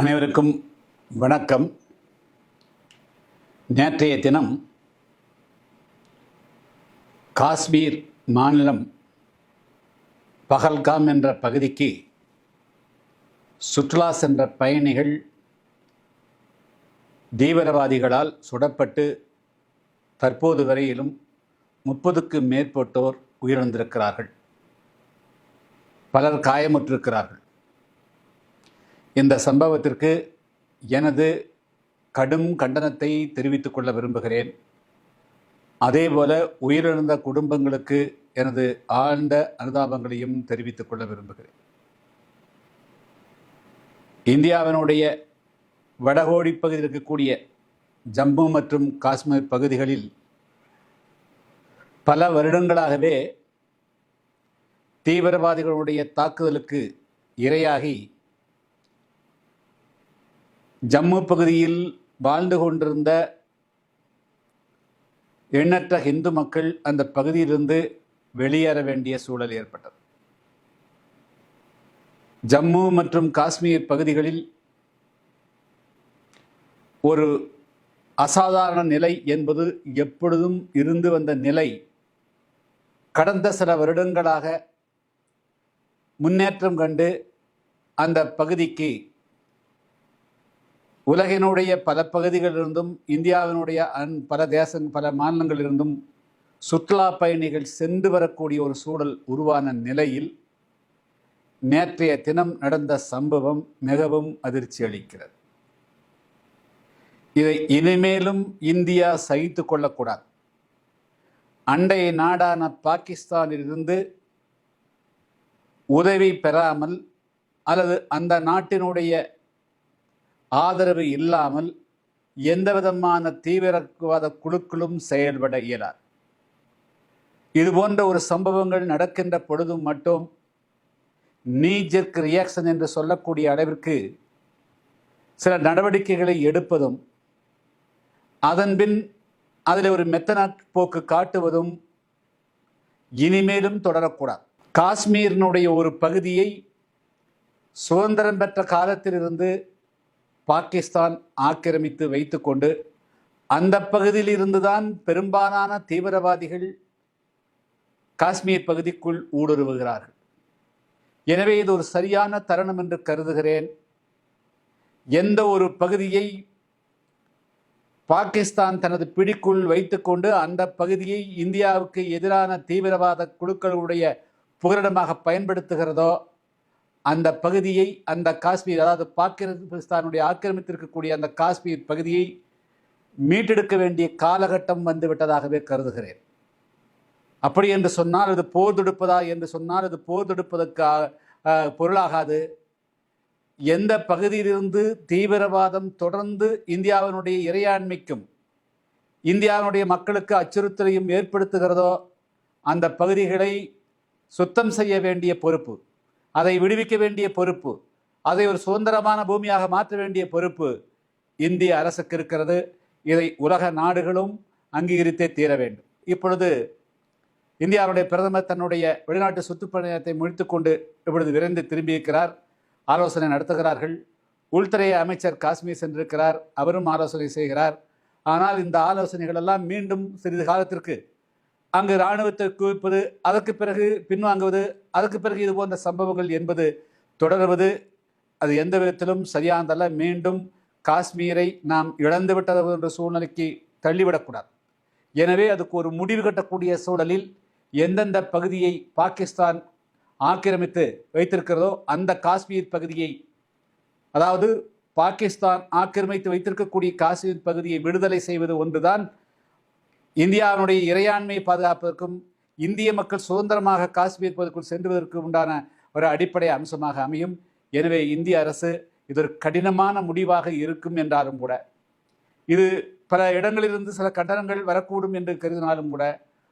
அனைவருக்கும் வணக்கம். நேற்றைய தினம் காஷ்மீர் மாநிலம் பகல்காம் என்ற பகுதிக்கு சுற்றுலா சென்ற பயணிகள் தீவிரவாதிகளால் சுடப்பட்டு தற்போது வரையிலும் முப்பதுக்கு மேற்பட்டோர் உயிரிழந்திருக்கிறார்கள். பலர் காயமுற்றிருக்கிறார்கள். இந்த சம்பவத்திற்கு எனது கடும் கண்டனத்தை தெரிவித்துக் கொள்ள விரும்புகிறேன். அதேபோல உயிரிழந்த குடும்பங்களுக்கு எனது ஆழ்ந்த அனுதாபங்களையும் தெரிவித்துக் கொள்ள விரும்புகிறேன். இந்தியாவினுடைய வடகோடி பகுதியில் இருக்கக்கூடிய ஜம்மு மற்றும் காஷ்மீர் பகுதிகளில் பல வருடங்களாகவே தீவிரவாதிகளுடைய தாக்குதலுக்கு இரையாகி ஜம்மு பகுதியில் வாழ்ந்து கொண்டிருந்த எண்ணற்ற இந்து மக்கள் அந்த பகுதியிலிருந்து வெளியேற வேண்டிய சூழல் ஏற்பட்டது. ஜம்மு மற்றும் காஷ்மீர் பகுதிகளில் ஒரு அசாதாரண நிலை என்பது எப்பொழுதும் இருந்து வந்த நிலை கடந்த சில வருடங்களாக முன்னேற்றம் கண்டு அந்த பகுதிக்கு உலகினுடைய பல பகுதிகளிலிருந்தும் இந்தியாவினுடைய அன் பல தேச பல மாநிலங்களிலிருந்தும் சுற்றுலா பயணிகள் சென்று வரக்கூடிய ஒரு சூழல் உருவான நிலையில் நேற்றைய தினம் நடந்த சம்பவம் மிகவும் அதிர்ச்சி அளிக்கிறது. இதை இனிமேலும் இந்தியா சகித்து கொள்ளக்கூடாது. அண்டைய நாடான பாகிஸ்தானிலிருந்து உதவி பெறாமல் அல்லது அந்த நாட்டினுடைய ஆதரவு இல்லாமல் எந்த விதமான தீவிரவாத குழுக்களும் செயல்பட இயலார் இது போன்ற ஒரு சம்பவங்கள் நடக்கின்ற பொழுதும் மட்டும் நீஜர்க் ரியாக்ஷன் என்று சொல்லக்கூடிய அளவிற்கு சில நடவடிக்கைகளை எடுப்பதும் அதன்பின் அதில் ஒரு மெத்தனா போக்கு காட்டுவதும் இனிமேலும் தொடரக்கூடாது. காஷ்மீரினுடைய ஒரு பகுதியை சுதந்திரம் பெற்ற காலத்திலிருந்து பாகிஸ்தான் ஆக்கிரமித்து வைத்துக்கொண்டு அந்த பகுதியில் இருந்துதான் பெரும்பாலான தீவிரவாதிகள் காஷ்மீர் பகுதிக்குள் ஊடுருவுகிறார்கள். எனவே இது ஒரு சரியான தருணம் என்று கருதுகிறேன். எந்த ஒரு பகுதியை பாகிஸ்தான் தனது பிடிக்குள் வைத்துக்கொண்டு அந்த பகுதியை இந்தியாவுக்கு எதிரான தீவிரவாத குழுக்களுடைய புகலிடமாக பயன்படுத்துகிறதோ அந்த பகுதியை அந்த காஷ்மீர் அதாவது பாகிஸ்தானுடைய ஆக்கிரமித்திருக்கக்கூடிய அந்த காஷ்மீர் பகுதியை மீட்டெடுக்க வேண்டிய காலகட்டம் வந்து விட்டதாகவே கருதுகிறேன். அப்படி என்று சொன்னால் அது போர் தொடுப்பதா என்று சொன்னால் அது போர் தொடுப்பதற்கு பொருளாகாது. எந்த பகுதியிலிருந்து தீவிரவாதம் தொடர்ந்து இந்தியாவினுடைய இறையாண்மைக்கும் இந்தியாவினுடைய மக்களுக்கு அச்சுறுத்தலையும் ஏற்படுத்துகிறதோ அந்த பகுதிகளை சுத்தம் செய்ய வேண்டிய பொறுப்பு. அதை விடுவிக்க வேண்டிய பொறுப்பு அதை ஒரு சுதந்திரமான பூமியாக மாற்ற வேண்டிய பொறுப்பு இந்திய அரசுக்கு இருக்கிறது. இதை உலக நாடுகளும் அங்கீகரித்தே தீர வேண்டும். இப்பொழுது இந்தியாவுடைய பிரதமர் தன்னுடைய வெளிநாட்டு சுற்றுப்பயணத்தை முடித்துக்கொண்டு இப்பொழுது விரைந்து திரும்பியிருக்கிறார். ஆலோசனை நடத்துகிறார்கள். உள்துறை அமைச்சர் காஷ்மீர் சென்றிருக்கிறார். அவரும் ஆலோசனை செய்கிறார். ஆனால் இந்த ஆலோசனைகள் எல்லாம் மீண்டும் சிறிது காலத்திற்கு அங்கு இராணுவத்தை குவிப்பது அதற்கு பிறகு பின்வாங்குவது அதற்கு பிறகு இது போன்ற சம்பவங்கள் என்பது தொடர்வது அது எந்த விதத்திலும் சரியானதல்ல. மீண்டும் காஷ்மீரை நாம் இழந்து விட்டது என்ற சூழ்நிலைக்கு தள்ளிவிடக்கூடாது. எனவே அதுக்கு ஒரு முடிவு கட்டக்கூடிய சூழலில் எந்தெந்த பகுதியை பாகிஸ்தான் ஆக்கிரமித்து வைத்திருக்கிறதோ அந்த காஷ்மீர் பகுதியை அதாவது பாகிஸ்தான் ஆக்கிரமித்து வைத்திருக்கக்கூடிய காஷ்மீர் பகுதியை விடுதலை செய்வது ஒன்றுதான். இந்தியாவினுடைய இறையாண்மை பாதுகாப்பதற்கும் இந்திய மக்கள் சுதந்திரமாக காஷ்மீர் பகுதிக்குள் சென்றுவதற்கு உண்டான ஒரு அடிப்படை அம்சமாக அமையும். எனவே இந்திய அரசு இது ஒரு கடினமான முடிவாக இருக்கும் என்றாலும் கூட இது பல இடங்களிலிருந்து சில கண்டனங்கள் வரக்கூடும் என்று கருதினாலும் கூட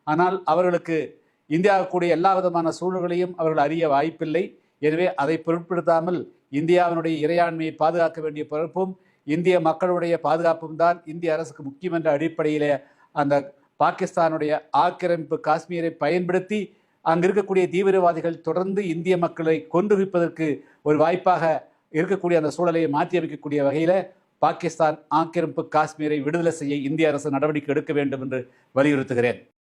ஆனால் அவர்களுக்கு இந்தியாவுக்குடைய எல்லா விதமான சூழல்களையும் அவர்கள் அறிய வாய்ப்பில்லை. எனவே அதை பொருட்படுத்தாமல் இந்தியாவினுடைய இறையாண்மையை பாதுகாக்க வேண்டிய பொறுப்பும் இந்திய மக்களுடைய பாதுகாப்பும் தான் இந்திய அரசுக்கு முக்கியம் என்ற அடிப்படையிலே அந்த பாகிஸ்தானுடைய ஆக்கிரமிப்பு காஷ்மீரை பயன்படுத்தி அங்கு இருக்கக்கூடிய தீவிரவாதிகள் தொடர்ந்து இந்திய மக்களை கொன்றுவிப்பதற்கு ஒரு வாய்ப்பாக இருக்கக்கூடிய அந்த சூழலை மாற்றி அமைக்கக்கூடிய வகையில் பாகிஸ்தான் ஆக்கிரமிப்பு காஷ்மீரை விடுதலை செய்ய இந்திய அரசு நடவடிக்கை எடுக்க வேண்டும் என்று வலியுறுத்துகிறேன்.